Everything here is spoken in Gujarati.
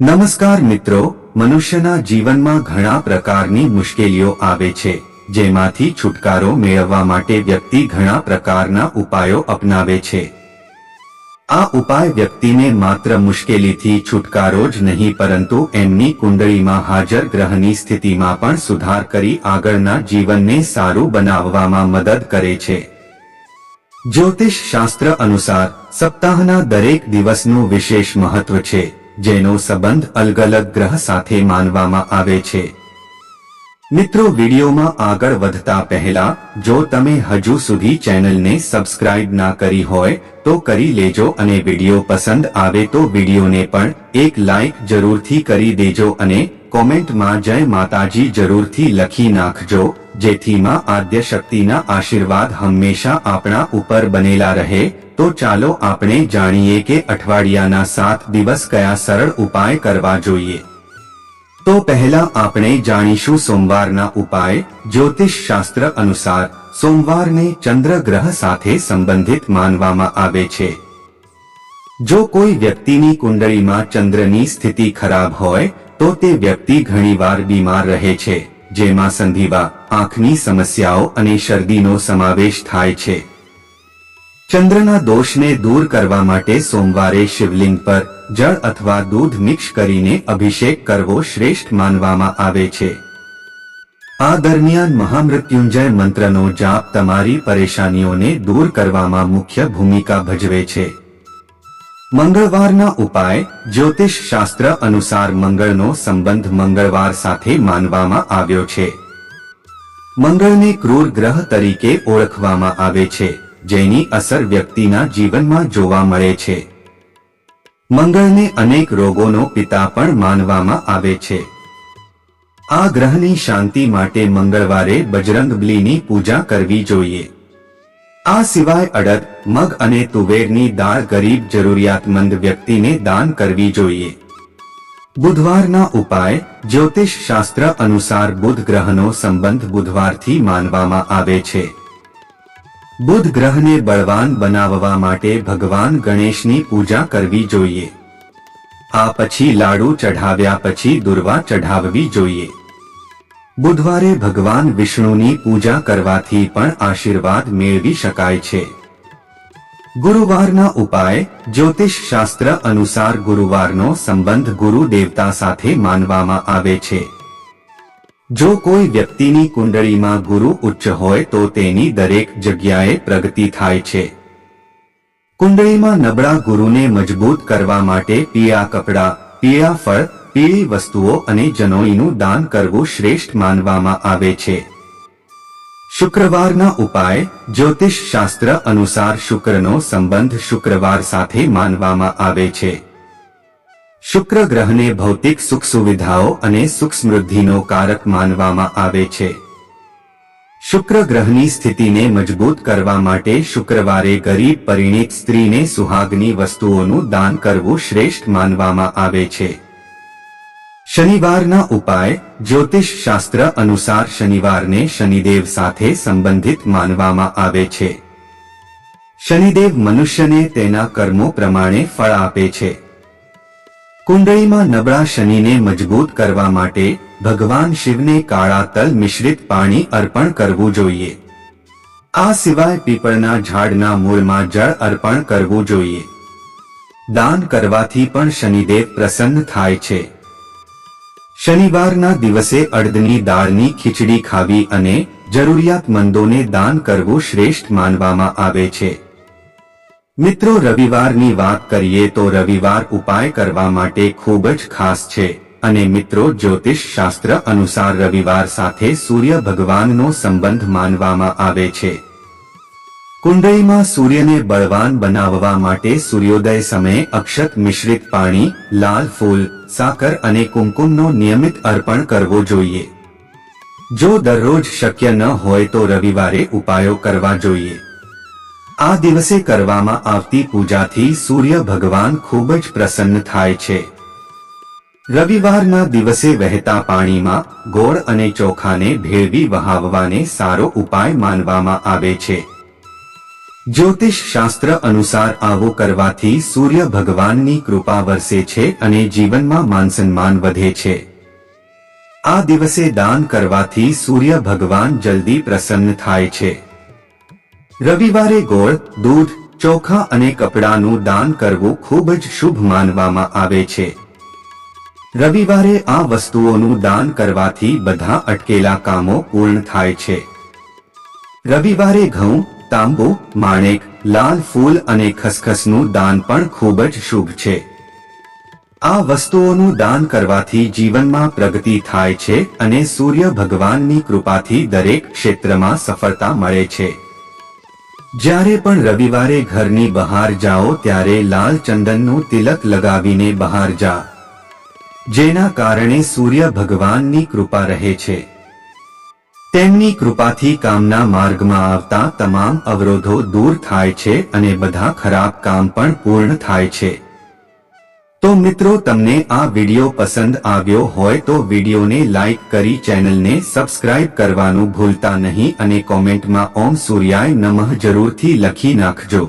નમસ્કાર મિત્રો, મનુષ્યના જીવનમાં ઘણા પ્રકારની મુશ્કેલીઓ આવે છે, જેમાંથી છુટકારો મેળવવા માટે વ્યક્તિ ઘણા પ્રકારના ઉપાયો અપનાવે છે. આ ઉપાય વ્યક્તિને માત્ર મુશ્કેલીથી છુટકારો જ નહીં, પરંતુ એમની કુંડળીમાં હાજર ગ્રહની સ્થિતિમાં પણ સુધાર કરી આગળના જીવનને સારું બનાવવામાં મદદ કરે છે. જ્યોતિષ શાસ્ત્ર અનુસાર, સપ્તાહના દરેક દિવસનું વિશેષ મહત્વ છે. જેનો સંબંધ અલગ અલગ ગ્રહ સાથે માનવામાં આવે છે. મિત્રો, વિડીયોમાં આગળ વધતા પહેલા, જો તમે હજુ સુધી ચેનલને સબસ્ક્રાઇબ ના કરી હોય, તો કરી લેજો અને વીડિયો પસંદ આવે તો વિડીયોને પણ એક લાઇક જરૂરથી કરી દેજો અને કોમેન્ટમાં જય માતાજી જરૂરથી લખી નાખજો જેથી માં આદ્ય શક્તિના આશીર્વાદ હંમેશા આપણા ઉપર બનેલા રહે તો ચાલો આપણે જાણીએ કે અઠવાડિયાના સાત દિવસ કયા સરળ ઉપાય કરવા જોઈએ. તો પહેલા આપણે જાણીશું સોમવારના ઉપાય જ્યોતિષ શાસ્ત્ર અનુસાર સોમવારને ચંદ્ર ગ્રહ સાથે સંબંધિત માનવામાં આવે છે. જો કોઈ વ્યક્તિની કુંડળીમાં ચંદ્રની સ્થિતિ ખરાબ હોય, તો તે વ્યક્તિ ઘણીવાર બીમાર રહે છે, જેમાં સંધિવા, આંખની સમસ્યાઓ અને શરદીનો સમાવેશ થાય છે. ચંદ્રના દોષને દૂર કરવા માટે સોમવારે શિવલિંગ પર જળ અથવા દૂધ મિક્સ કરીને અભિષેક કરવો શ્રેષ્ઠ માનવામાં આવે છે. આ દરમિયાન મહામૃત્યુંજય મંત્રનો જાપ તમારી પરેશાનીઓને દૂર કરવામાં મુખ્ય ભૂમિકા ભજવે છે. મંગળવારના ઉપાય જ્યોતિષ શાસ્ત્ર અનુસાર મંગળનો સંબંધ મંગળવાર સાથે માનવામાં આવ્યો છે. મંગળને ક્રૂર ગ્રહ તરીકે ઓળખવામાં આવે છે. જેની અસર વ્યક્તિના જીવનમાં જોવા મળે છે. મંગળને અનેક રોગોનો પિતા પણ માનવામાં આવે છે. આ ગ્રહની શાંતિ માટે મંગળવારે બજરંગબલીની પૂજા કરવી જોઈએ. આ સિવાય અડદ, મગ અને તુવેરની દાળ ગરીબ જરૂરિયાતમંદ વ્યક્તિને દાન કરવી જોઈએ. બુધવારના ઉપાય જ્યોતિષ શાસ્ત્ર અનુસાર બુધ ગ્રહનો સંબંધ બુધવારથી માનવામાં આવે છે. બુધ ગ્રહને બળવાન બનાવવા માટે ભગવાન ગણેશની પૂજા કરવી જોઈએ. આ પછી લાડુ ચઢાવ્યા પછી દુર્વા ચઢાવવી જોઈએ. બુધવારે ભગવાન વિષ્ણુની પૂજા કરવાથી પણ આશીર્વાદ મેળવી શકાય છે. ગુરુવારના ઉપાય, જ્યોતિષ શાસ્ત્ર અનુસાર ગુરુવારનો સંબંધ ગુરુ દેવતા સાથે માનવામાં આવે છે. જો કોઈ વ્યક્તિની કુંડળીમાં ગુરુ ઉચ્ચ હોય તો તેની દરેક જગ્યાએ પ્રગતિ થાય છે. કુંડળીમાં નબળા ગુરુને મજબૂત કરવા માટે પીળા કપડાં, પીળા ફળ, પીળી વસ્તુઓ અને જનોઈનું દાન કરવું શ્રેષ્ઠ માનવામાં આવે છે. શુક્રવારના ઉપાય જ્યોતિષ શાસ્ત્ર અનુસાર શુક્રનો સંબંધ શુક્રવાર સાથે માનવામાં આવે છે. શુક્ર ગ્રહને ભૌતિક સુખ સુવિધાઓ અને સુખ સમૃદ્ધિનો કારક માનવામાં આવે છે. શુક્ર ગ્રહની સ્થિતિને મજબૂત કરવા માટે શુક્રવારે ગરીબ પરિણીત સ્ત્રીને સુહાગની વસ્તુઓનું દાન કરવું શ્રેષ્ઠ માનવામાં આવે છે. શનિવારના ઉપાય, જ્યોતિષ શાસ્ત્ર અનુસાર શનિવારને શનિદેવ સાથે સંબંધિત માનવામાં આવે છે. શનિદેવ મનુષ્યને તેના કર્મો પ્રમાણે ફળ આપે છે. કુંડળીમાં નબળા શનિને મજબૂત કરવા માટે ભગવાન શિવને કાળા તલ મિશ્રિત પાણી અર્પણ કરવું જોઈએ. આ સિવાય પીપળના ઝાડના મૂળમાં જળ અર્પણ કરવું જોઈએ. દાન કરવાથી પણ શનિદેવ પ્રસન્ન થાય છે. શનિવારના દિવસે અડદની દાળની ખીચડી ખાવી અને જરૂરિયાતમંદોને દાન કરવું શ્રેષ્ઠ માનવામાં આવે છે. મિત્રો, રવિવારની વાત કરીએ તો રવિવાર ઉપાય કરવા માટે ખૂબ જ ખાસ છે. અને મિત્રો જ્યોતિષ શાસ્ત્ર અનુસાર રવિવાર સાથે સૂર્ય ભગવાનનો સંબંધ માનવામાં આવે છે. કુંડળીમાં સૂર્યને બળવાન બનાવવા માટે સૂર્યોદય સમયે અક્ષત મિશ્રિત પાણી, લાલ ફૂલ, સાકર અને કુમકુમનો નિયમિત અર્પણ કરવો જોઈએ. જો દરરોજ શક્ય ન હોય તો રવિવારે ઉપાયો કરવા જોઈએ. આ દિવસે કરવામાં આવતી પૂજાથી સૂર્ય ભગવાન ખૂબ જ પ્રસન્ન થાય છે. રવિવારના દિવસે વહેતા પાણીમાં ગોળ અને ચોખાને ભેળવી વહાવવાને સારો ઉપાય માનવામાં આવે છે. જ્યોતિષ શાસ્ત્ર અનુસાર આવું કરવાથી સૂર્ય ભગવાનની કૃપા વરસે છે અને જીવનમાં માનસન્માન વધે છે. આ દિવસે દાન કરવાથી સૂર્ય ભગવાન જલ્દી પ્રસન્ન થાય છે. રવિવારે ગોળ, દૂધ, ચોખા અને કપડાનું દાન કરવું ખૂબ જ શુભ માનવામાં આવે છે. રવિવારે આ વસ્તુઓનું દાન કરવાથી બધા અટકેલા કામો પૂર્ણ થાય છે. રવિવારે ઘઉં, તાંબુ, માણેક, લાલ ફૂલ અને ખસખસનું દાન પણ ખૂબ જ શુભ છે. આ વસ્તુઓનું દાન કરવાથી જીવનમાં પ્રગતિ થાય છે અને સૂર્ય ભગવાનની કૃપાથી દરેક ક્ષેત્રમાં સફળતા મળે છે. જ્યારે પણ રવિવારે ઘરની બહાર જાઓ ત્યારે લાલ ચંદનનું તિલક લગાવીને બહાર જા, જેના કારણે સૂર્ય ભગવાનની કૃપા રહે છે. તેમની કૃપાથી કામના માર્ગમાં આવતા તમામ અવરોધો દૂર થાય છે અને બધા ખરાબ કામ પણ પૂર્ણ થાય છે. તો મિત્રો તમને આ વીડિયો પસંદ આવ્યો હોય તો વિડિયોને લાઇક કરી ચેનલને સબસ્ક્રાઇબ કરવાનું ભૂલતા નહીં અને કોમેન્ટમાં ઓમ સૂર્યાય નમઃ જરૂરથી લખી નાખજો.